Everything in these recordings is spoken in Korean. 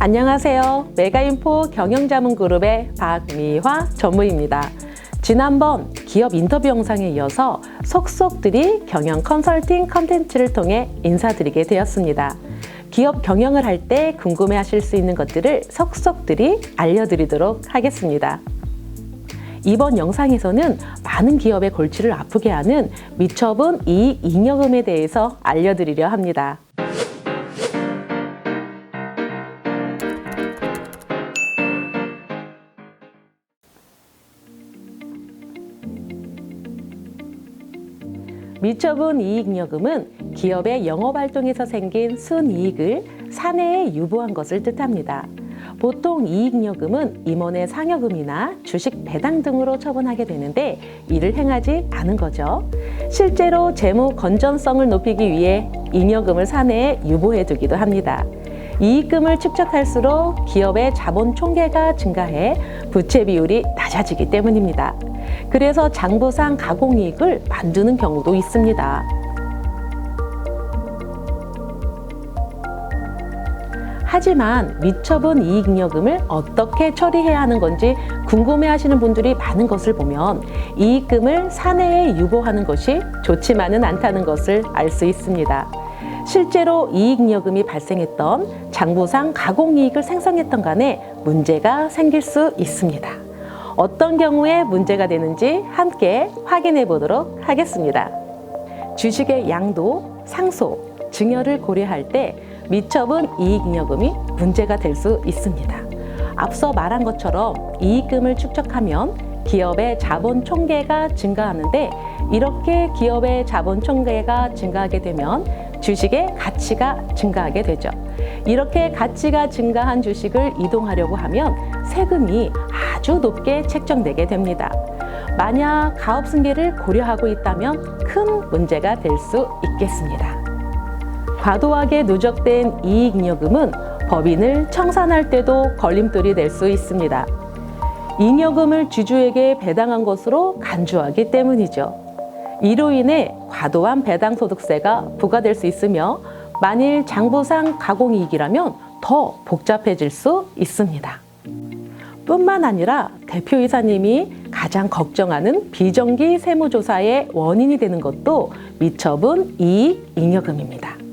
안녕하세요. 메가인포 경영자문그룹의 박미화 전무입니다. 지난번 기업 인터뷰 영상에 이어서 속속들이 경영 컨설팅 컨텐츠를 통해 인사드리게 되었습니다. 기업 경영을 할 때 궁금해 하실 수 있는 것들을 속속들이 알려드리도록 하겠습니다. 이번 영상에서는 많은 기업의 골치를 아프게 하는 미처분 이익 잉여금에 대해서 알려드리려 합니다. 미처분 이익잉여금은 기업의 영업 활동에서 생긴 순이익을 사내에 유보한 것을 뜻합니다. 보통 이익잉여금은 임원의 상여금이나 주식 배당 등으로 처분하게 되는데 이를 행하지 않은 거죠. 실제로 재무 건전성을 높이기 위해 잉여금을 사내에 유보해 두기도 합니다. 이익금을 축적할수록 기업의 자본 총계가 증가해 부채 비율이 낮아지기 때문입니다. 그래서 장부상 가공이익을 만드는 경우도 있습니다. 하지만 미처분 이익잉여금을 어떻게 처리해야 하는 건지 궁금해 하시는 분들이 많은 것을 보면 이익금을 사내에 유보하는 것이 좋지만은 않다는 것을 알 수 있습니다. 실제로 이익잉여금이 발생했던 장부상 가공이익을 생성했던 간에 문제가 생길 수 있습니다. 어떤 경우에 문제가 되는지 함께 확인해 보도록 하겠습니다. 주식의 양도, 상소, 증여를 고려할 때 미처분 이익잉여금이 문제가 될 수 있습니다. 앞서 말한 것처럼 이익금을 축적하면 기업의 자본 총계가 증가하는데 이렇게 기업의 자본 총계가 증가하게 되면 주식의 가치가 증가하게 되죠. 이렇게 가치가 증가한 주식을 이동하려고 하면 세금이 아주 높게 책정되게 됩니다. 만약 가업 승계를 고려하고 있다면 큰 문제가 될 수 있겠습니다. 과도하게 누적된 이익잉여금은 법인을 청산할 때도 걸림돌이 될 수 있습니다. 잉여금을 주주에게 배당한 것으로 간주하기 때문이죠. 이로 인해 과도한 배당 소득세가 부과될 수 있으며 만일 장부상 가공이익이라면 더 복잡해질 수 있습니다. 뿐만 아니라 대표이사님이 가장 걱정하는 비정기 세무조사의 원인이 되는 것도 미처분 이익 잉여금입니다.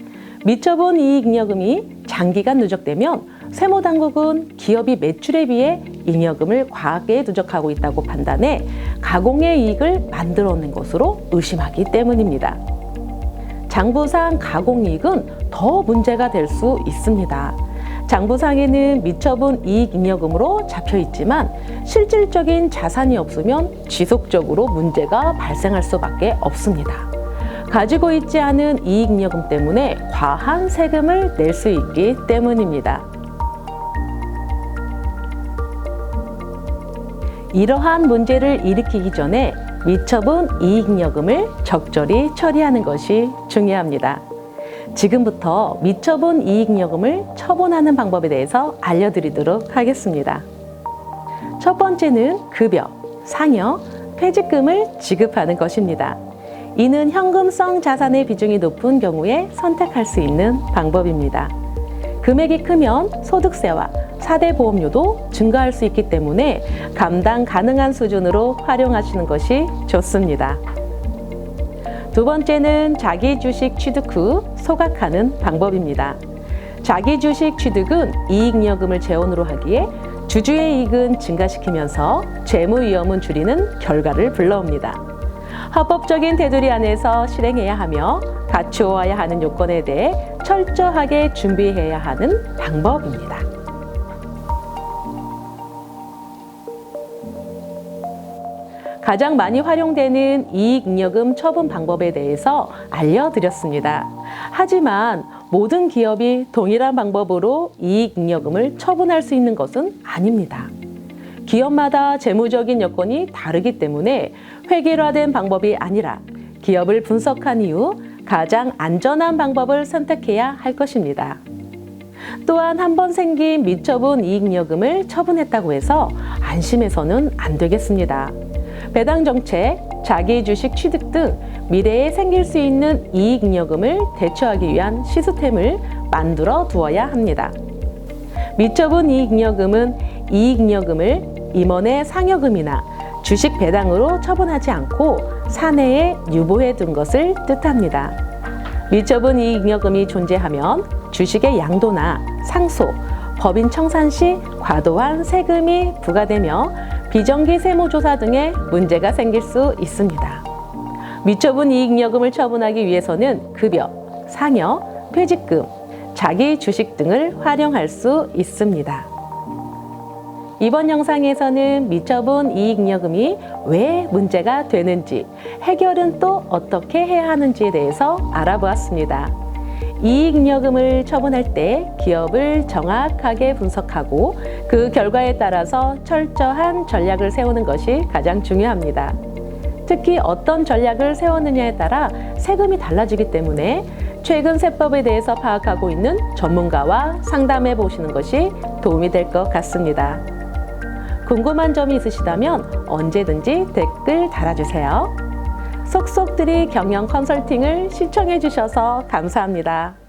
미처분 이익 잉여금이 장기간 누적되면 세무당국은 기업이 매출에 비해 잉여금을 과하게 누적하고 있다고 판단해 가공의 이익을 만들어낸 것으로 의심하기 때문입니다. 장부상 가공이익은 더 문제가 될 수 있습니다. 장부상에는 미처분 이익잉여금으로 잡혀 있지만 실질적인 자산이 없으면 지속적으로 문제가 발생할 수밖에 없습니다. 가지고 있지 않은 이익잉여금 때문에 과한 세금을 낼 수 있기 때문입니다. 이러한 문제를 일으키기 전에 미처분 이익잉여금을 적절히 처리하는 것이 중요합니다. 지금부터 미처분 이익잉여금을 처분하는 방법에 대해서 알려드리도록 하겠습니다. 첫 번째는 급여, 상여, 퇴직금을 지급하는 것입니다. 이는 현금성 자산의 비중이 높은 경우에 선택할 수 있는 방법입니다. 금액이 크면 소득세와 사대 보험료도 증가할 수 있기 때문에 감당 가능한 수준으로 활용하시는 것이 좋습니다. 두 번째는 자기 주식 취득 후 소각하는 방법입니다. 자기 주식 취득은 이익잉여금을 재원으로 하기에 주주의 이익은 증가시키면서 재무 위험은 줄이는 결과를 불러옵니다. 합법적인 테두리 안에서 실행해야 하며 갖추어야 하는 요건에 대해 철저하게 준비해야 하는 방법입니다. 가장 많이 활용되는 이익잉여금 처분 방법에 대해서 알려드렸습니다. 하지만 모든 기업이 동일한 방법으로 이익잉여금을 처분할 수 있는 것은 아닙니다. 기업마다 재무적인 여건이 다르기 때문에 획일화된 방법이 아니라 기업을 분석한 이후 가장 안전한 방법을 선택해야 할 것입니다. 또한 한 번 생긴 미처분 이익여금을 처분했다고 해서 안심해서는 안 되겠습니다. 배당 정책, 자기 주식 취득 등 미래에 생길 수 있는 이익여금을 대처하기 위한 시스템을 만들어 두어야 합니다. 미처분 이익여금은 이익여금을 임원의 상여금이나 주식 배당으로 처분하지 않고 사내에 유보해 둔 것을 뜻합니다. 미처분 이익여금이 존재하면 주식의 양도나 상소, 법인 청산 시 과도한 세금이 부과되며 비정기 세무조사 등의 문제가 생길 수 있습니다. 미처분 이익여금을 처분하기 위해서는 급여, 상여, 퇴직금, 자기 주식 등을 활용할 수 있습니다. 이번 영상에서는 미처분 이익여금이 왜 문제가 되는지, 해결은 또 어떻게 해야 하는지에 대해서 알아보았습니다. 이익여금을 처분할 때 기업을 정확하게 분석하고 그 결과에 따라서 철저한 전략을 세우는 것이 가장 중요합니다. 특히 어떤 전략을 세웠느냐에 따라 세금이 달라지기 때문에 최근 세법에 대해서 파악하고 있는 전문가와 상담해 보시는 것이 도움이 될 것 같습니다. 궁금한 점이 있으시다면 언제든지 댓글 달아주세요. 속속들이 경영 컨설팅을 시청해 주셔서 감사합니다.